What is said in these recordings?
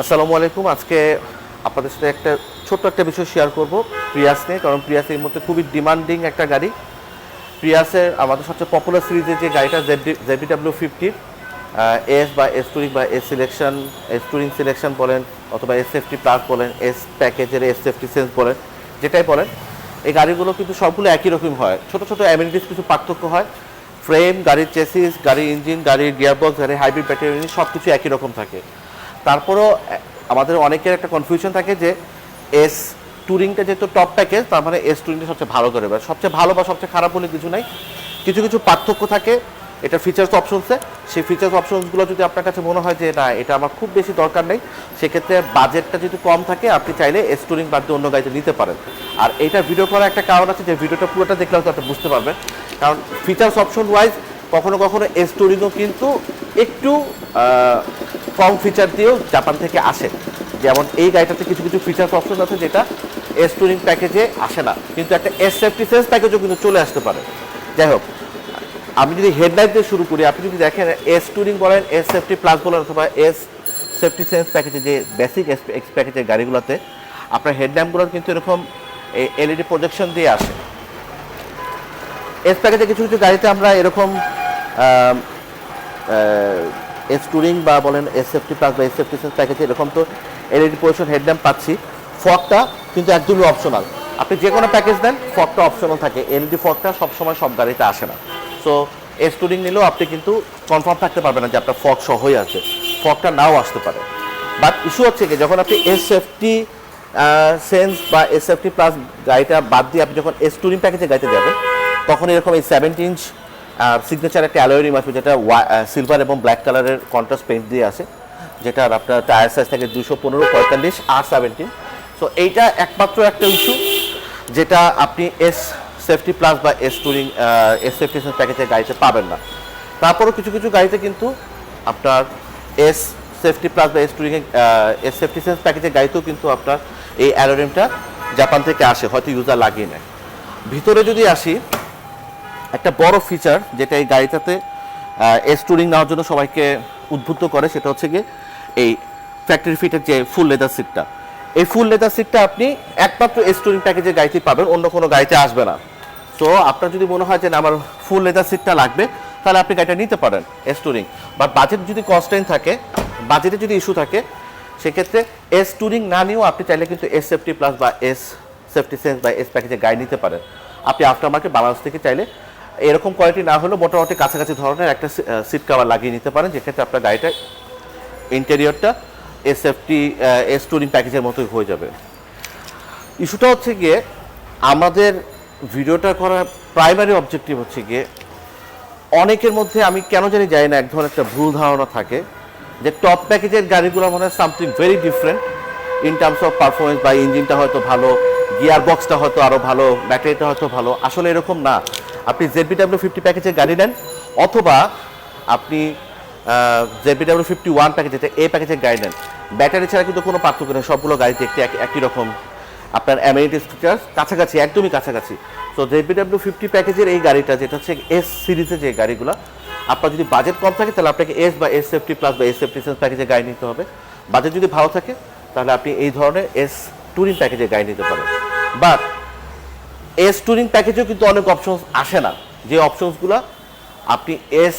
আসসালামু আলাইকুম। আজকে আপনাদের সাথে একটা ছোট্ট একটা বিষয় শেয়ার করব প্রিয়াস নিয়ে, কারণ প্রিয়াস এই মুহূর্তে খুবই ডিমান্ডিং একটা গাড়ি। প্রিয়াসের আমাদের সবচেয়ে পপুলার সিরিজের যে গাড়িটা Z V W fifty S বা এস টুরিং বা S selection S touring selection বলেন, অথবা এস সেফটি প্লাস বলেন এস প্যাকেজের এস সেফটি সেন্স বলেন, যেটাই বলেন, এই গাড়িগুলো কিন্তু সবগুলো একই রকম হয়। ছোট ছোট অ্যামিনিটিস কিছু পার্থক্য হয়। ফ্রেম গাড়ির চেসিস গাড়ির ইঞ্জিন গাড়ির গিয়ারবক্স গাড়ির হাইব্রিড ব্যাটারি সব কিছু একই রকম থাকে। তারপরও আমাদের অনেকের একটা কনফিউশন থাকে যে এস টুরিংটা যেহেতু টপ প্যাকেজ তার মানে এস টুরিংটা সবচেয়ে ভালো করে সবচেয়ে ভালো বা সবচেয়ে খারাপ বলে কিছু নাই। কিছু কিছু পার্থক্য থাকে। এটা ফিচার্স অপশনসে সেই ফিচার্স অপশনসগুলো যদি আপনার কাছে মনে হয় যে, না, এটা আমার খুব বেশি দরকার নেই, সেক্ষেত্রে বাজেটটা যদি কম থাকে, আপনি চাইলে এস টুরিং বাদ দিয়ে অন্য গাড়িতে নিতে পারেন। আর এটা ভিডিও করার একটা কারণ আছে যে ভিডিওটা পুরোটা দেখলে হয়তো আপনি বুঝতে পারবেন। কারণ ফিচার্স অপশন ওয়াইজ কখনো কখনো এস টুরিংও কিন্তু একটু কম ফিচার দিয়েও জাপান থেকে আসে। যেমন এই গাড়িটাতে কিছু কিছু ফিচার্স অপশন আছে যেটা এস টুরিং প্যাকেজে আসে না। কিন্তু একটা এস সেফটি সেন্স প্যাকেজও কিন্তু চলে আসতে পারে। যাই হোক, আমি যদি হেডলাইট দিয়ে শুরু করি, আপনি যদি দেখেন এস টুরিং বলেন, এস সেফটি প্লাস বলেন অথবা এস সেফটি সেন্স প্যাকেজে যে বেসিক এক্স প্যাকেজের গাড়িগুলোতে, আপনার হেডল্যাম্পগুলো কিন্তু এরকম এলইডি প্রজেকশন দিয়ে আসে। এস প্যাকেজে কিছু কিছু গাড়িতে আমরা এরকম এস টুরিং বা বলেন এস প্লাস বা এস সেফটি প্যাকেজে এরকম তো এলইডি পজিশন হেডল্যাম্প পাচ্ছি। ফগটা কিন্তু একদমই অপশনাল আপনি যে কোনো প্যাকেজ দেন ফগটা অপশনাল থাকে। এলইডি ফগটা সবসময় সব গাড়িতে আসে না। সো এস টুরিং নিলেও আপনি কিন্তু কনফার্ম থাকতে পারবেন না যে আপনার ফগ সহই আছে। ফগটা নাও আসতে পারে। বাট ইস্যু হচ্ছে কি, যখন আপনি এস সেন্স বা এস প্লাস গাড়িটা বাদ দিয়ে আপনি যখন এস টুরিং প্যাকেজে গাড়িতে যাবেন, তখন এরকম এই সেভেন্টি ইঞ্চ সিগনেচার একটা অ্যালোয়রিং আসবে যেটা সিলভার এবং ব্ল্যাক কালারের কন্ট্রাস্ট পেইন্ট দিয়ে আছে, যেটার আপনার টায়ার সাইজ থাকে দুশো পনেরো পঁয়তাল্লিশ আর সেভেন্টিন সো এইটা একমাত্র একটা ইস্যু যেটা আপনি এস সেফটি প্লাস বা এস টুরিং এস সেফটি প্যাকেজের গাড়িতে পাবেন না। তারপরও কিছু কিছু গাড়িতে কিন্তু আপনার এস সেফটি প্লাস বা S touring S safety sense প্যাকেজের গাড়িতেও কিন্তু আপনার এই অ্যালোরিমটা জাপান থেকে আসে, হয়তো ইউজার লাগিয়ে নেয়। ভিতরে যদি আসি একটা বড় ফিচার যেটা এই গাড়িটাতে এস টুরিং নেওয়ার জন্য সবাইকে উদ্বুদ্ধ করে, সেটা হচ্ছে গিয়ে এই ফ্যাক্টরি ফিটের যে ফুল লেদার সিটটা এই ফুল লেদার সিটটা আপনি একমাত্র এস টুরিং প্যাকেজের গাড়িতে পাবেন, অন্য কোনো গাড়িতে আসবে না। তো আপনার যদি মনে হয় যে আমার ফুল লেদার সিটটা লাগবে, তাহলে আপনি গাড়িটা নিতে পারেন এস টুরিং বাট বাজেট যদি কনস্ট্যান্ট থাকে বাজেটে যদি ইস্যু থাকে, সেক্ষেত্রে এস টুরিং না নিয়েও আপনি চাইলে কিন্তু এস সেফটি প্লাস বা এস সেফটি সেন্স বা এস প্যাকেজের গাড়ি নিতে পারেন। আপনি আফটার মার্কেট বাংলাদেশ থেকে চাইলে এরকম কোয়ালিটি না হলেও মোটামুটি কাছাকাছি ধরনের একটা সিট কাভার লাগিয়ে নিতে পারেন। যেক্ষেত্রে আপনার গাড়িটা ইন্টেরিয়রটা এস সেফটি এস টুরিং প্যাকেজের মতোই হয়ে যাবে। ইস্যুটা হচ্ছে গিয়ে আমাদের ভিডিওটা করার প্রাইমারি অবজেক্টিভ হচ্ছে গিয়ে অনেকের মধ্যে আমি কেন জানি যাই না, এক ধরনের একটা ভুল ধারণা থাকে যে টপ প্যাকেজের গাড়িগুলো মনে হয় something very different in terms of performance বা ইঞ্জিনটা হয়তো ভালো গিয়ার বক্সটা হয়তো আরও ভালো ব্যাটারিটা হয়তো ভালো। আসলে এরকম না। আপনি জেডবিডাব্লিউ ফিফটি প্যাকেজের গাড়ি নেন, অথবা আপনি জেডবিডাব্লিউ ফিফটি ওয়ান প্যাকেজ যেটা এ প্যাকেজের গাড়ি নেন। ব্যাটারি ছাড়া কিন্তু কোনো পার্থক্য নেই, সবগুলো গাড়িতে একটি একই রকম আপনার অ্যামিনিটিস ফিচার্স কাছাকাছি, একদমই কাছাকাছি। সো জেডবিডাব্লিউ ফিফটি প্যাকেজের এই গাড়িটা, যেটা হচ্ছে এস সিরিজের যে গাড়িগুলো, আপনার যদি বাজেট কম থাকে, তাহলে আপনাকে এস বা এস সেফটি প্লাস বা এস সেফটি সেন্স প্যাকেজের গাড়ি নিতে হবে। বাজেট যদি ভালো থাকে, তাহলে আপনি এই ধরনের এস টুরিং প্যাকেজের গাড়ি নিতে পারেন। বাট এস টুরিং প্যাকেজেও কিন্তু অনেক অপশনস আসে না। যে অপশনসগুলো আপনি এস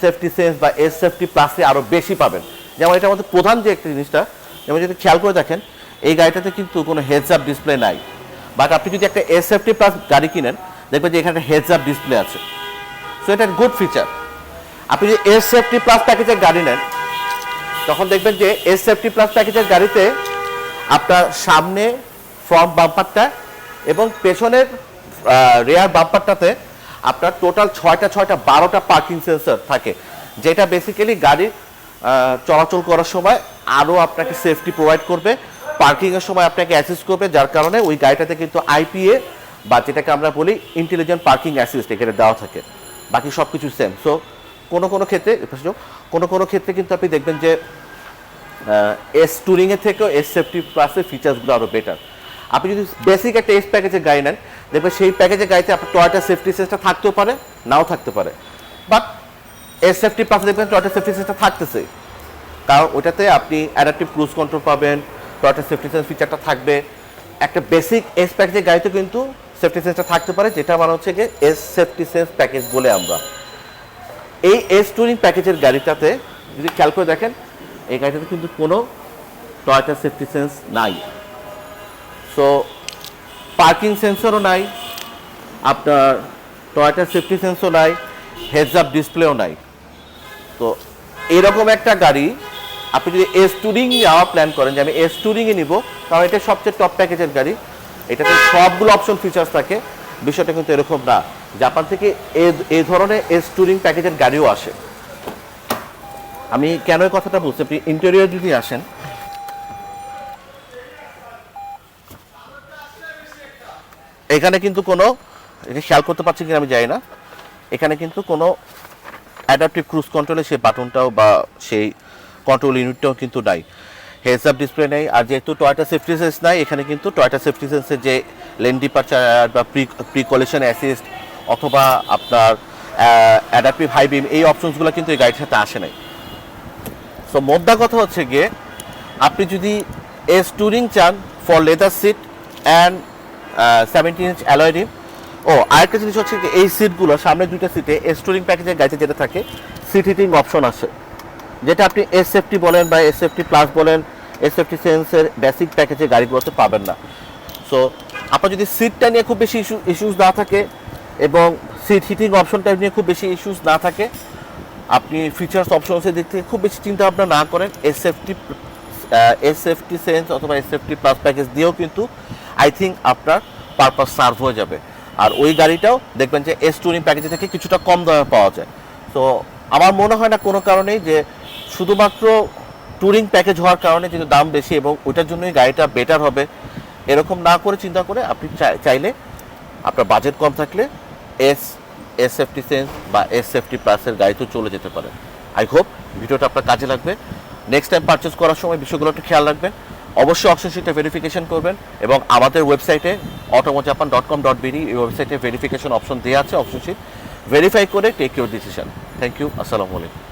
সেফটি সেন্স বা এস সেফটি প্লাসে আরও বেশি পাবেন। যেমন এটা আমাদের প্রধান যে একটা জিনিসটা, যেমন যদি খেয়াল করে দেখেন, এই গাড়িটাতে কিন্তু কোনো হেডস আপ ডিসপ্লে নাই। বাট আপনি যদি একটা এস সেফটি প্লাস গাড়ি কিনেন, দেখবেন যে এখানে হেডস আপ ডিসপ্লে আছে। সো এটা গুড ফিচার আপনি যদি এস সেফটি প্লাস প্যাকেজের গাড়ি নেন, তখন দেখবেন যে এস সেফটি প্লাস প্যাকেজের গাড়িতে আপনার সামনে ফ্রন্ট বাম্পারটা এবং পেছনের রেয়ার বাম্পারটাতে আপনার টোটাল ছয়টা ছয়টা, বারোটা পার্কিং সেন্সর থাকে, যেটা বেসিক্যালি গাড়ি চলাচল করার সময় আরও আপনাকে সেফটি প্রোভাইড করবে পার্কিংয়ের সময় আপনাকে অ্যাসিস্ট করবে, যার কারণে ওই গাড়িটাতে কিন্তু আইপিএ বা যেটাকে আমরা বলি ইন্টেলিজেন্ট পার্কিং অ্যাসিস্ট এখানে দেওয়া থাকে। বাকি সব কিছু সেম সো কোনো কোনো ক্ষেত্রে কোনো কোনো ক্ষেত্রে কিন্তু আপনি দেখবেন যে এস টুরিংয়ের থেকেও এস সেফটি প্লাসের ফিচার্সগুলো আরও বেটার আপনি যদি বেসিক একটা এস প্যাকেজের গাড়ি নেন, দেখবেন সেই প্যাকেজের গাড়িতে আপনার টয়টা সেফটি সেন্সটা থাকতেও পারে, নাও থাকতে পারে। বাট এস সেফটি প্লাস দেখবেন টয়টা সেফটি সেন্সটা থাকতেছে। কারণ ওটাতে আপনি অ্যাডাপটিভ ক্রুজ কন্ট্রোল পাবেন টয়টা সেফটি সেন্স ফিচারটা থাকবে। একটা বেসিক এস প্যাকেজের গাড়িতে কিন্তু সেফটি সেন্সটা থাকতে পারে, যেটা মানে হচ্ছে গিয়ে এস সেফটি সেন্স প্যাকেজ বলে আমরা। এই এস টুরিং প্যাকেজের গাড়িটাতে যদি খেয়াল করে দেখেন, এই গাড়িটাতে কিন্তু কোনো টয়টা সেফটি সেন্স নাই। সো পার্কিং সেন্সরও নাই, আপনার টয়টা সেফটি সেন্সও নাই হেডস আপ ডিসপ্লেও নাই। তো এরকম একটা গাড়ি, আপনি যদি এস টুরিং যাওয়া প্ল্যান করেন, যে আমি এস টুরিংয়ে নিব, কারণ এটা সবচেয়ে টপ প্যাকেজের গাড়ি। এটাতে সবগুলো অপশন ফিচার্স থাকে, বিষয়টা কিন্তু এরকম না। জাপান থেকে এ- ধরনের এস টুরিং প্যাকেজের গাড়িও আসে। আমি কেন কথাটা বলছি? আপনি ইন্টেরিয়র যদি আসেন এখানে কিন্তু কোনো এটা খেয়াল করতে পারছি কিনা আমি জানি না। এখানে কিন্তু কোনো অ্যাডাপটিভ ক্রুজ কন্ট্রোলে সেই বাটনটাও বা সেই কন্ট্রোল ইউনিটটাও কিন্তু নাই। হেডস আপ ডিসপ্লে নেই, আর যেহেতু টয়টা সেফটি সেন্স নাই, এখানে কিন্তু টয়টা সেফটি সেন্সের যে লেন ডিপারচার বা প্রি প্রি কলিশন অ্যাসিস্ট অথবা আপনার অ্যাডাপটিভ হাই বিম এই অপশনসগুলো কিন্তু এই গাড়ির সাথে আসে নাই। সো মোদ্দা কথা হচ্ছে গিয়ে, আপনি যদি এস টুরিং চান for leather seat and seventeen inch alloy rim ও, আরেকটা জিনিস হচ্ছে কি, এই সিটগুলো সামনে দুইটা সিটে এস টুরিং প্যাকেজের গাড়িতে যেটা থাকে সিট হিটিং অপশন আছে যেটা আপনি এস সেফটি বলেন বা এস সেফটি প্লাস বলেন এস সেফটি সেন্সের বেসিক প্যাকেজের গাড়িগুলোতে পাবেন না। সো আপনার যদি সিটটা নিয়ে খুব বেশি ইস্যু ইস্যুস না থাকে এবং সিট হিটিং অপশনটা নিয়ে খুব বেশি ইস্যুস না থাকে, আপনি ফিচার্স অপশনসের দিক থেকে খুব বেশি চিন্তা ভাবনা না করেন। S safety S safety sense অথবা এস সেফটি প্লাস প্যাকেজ দিয়েও কিন্তু আই থিঙ্ক আপনার পারপাস সার্ভ হয়ে যাবে। আর ওই গাড়িটাও দেখবেন যে এস টুরিং প্যাকেজ থেকে কিছুটা কম দামে পাওয়া যায়। তো আমার মনে হয় না কোনো কারণেই যে শুধুমাত্র ট্যুরিং প্যাকেজ হওয়ার কারণে যেহেতু দাম বেশি এবং ওইটার জন্যই গাড়িটা বেটার হবে। এরকম না করে চিন্তা করে আপনি চাই- চাইলে আপনার বাজেট কম থাকলে এস এস সেফটি সেন্স বা এস সেফটি প্লাসের গাড়িতে চলে যেতে পারে। আই হোপ ভিডিওটা আপনার কাজে লাগবে। নেক্সট টাইম পারচেস করার সময় বিষয়গুলো একটু খেয়াল রাখবেন। অবশ্যই অপশন ভেরিফিকেশন করবেন এবং আমাদের ওয়েবসাইটে Automojapan dot com dot BD এই ওয়েবসাইটে ভেরিফিকেশন অপশন দেওয়া আছে অপশন ভেরিফাই করে take your decision thank you আসসালামু আলাইকুম